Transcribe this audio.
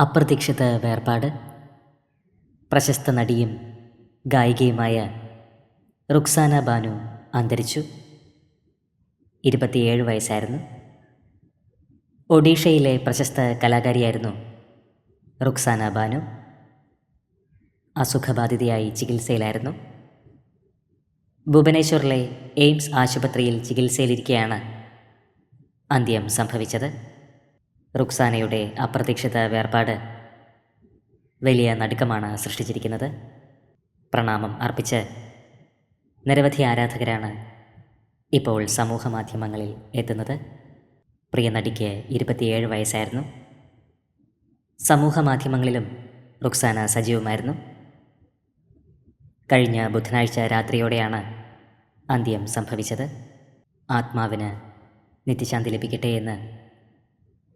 അപ്രതീക്ഷിത വേർപാട്. പ്രശസ്ത നടിയും ഗായികയുമായ റുക്സാന ബാനു അന്തരിച്ചു. ഇരുപത്തിയേഴ് വയസ്സായിരുന്നു. ഒഡീഷയിലെ പ്രശസ്ത കലാകാരിയായിരുന്നു റുക്സാന ബാനു. അസുഖബാധിതയായി ചികിത്സയിലായിരുന്നു. ഭുവനേശ്വറിലെ എയിംസ് ആശുപത്രിയിൽ ചികിത്സയിലിരിക്കെയാണ് അന്ത്യം സംഭവിച്ചത്. റുക്സാനയുടെ അപ്രതീക്ഷിത വേർപാട് വലിയ നടുക്കമാണ് സൃഷ്ടിച്ചിരിക്കുന്നത്. പ്രണാമം അർപ്പിച്ച് നിരവധി ആരാധകരാണ് ഇപ്പോൾ സമൂഹ മാധ്യമങ്ങളിൽ എത്തുന്നത്. പ്രിയ നടിക്ക് ഇരുപത്തിയേഴ് വയസ്സായിരുന്നു. സമൂഹ മാധ്യമങ്ങളിലും റുക്സാന സജീവമായിരുന്നു. കഴിഞ്ഞ ബുധനാഴ്ച രാത്രിയോടെയാണ് അന്ത്യം സംഭവിച്ചത്. ആത്മാവിന് നിത്യശാന്തി ലഭിക്കട്ടെ എന്ന്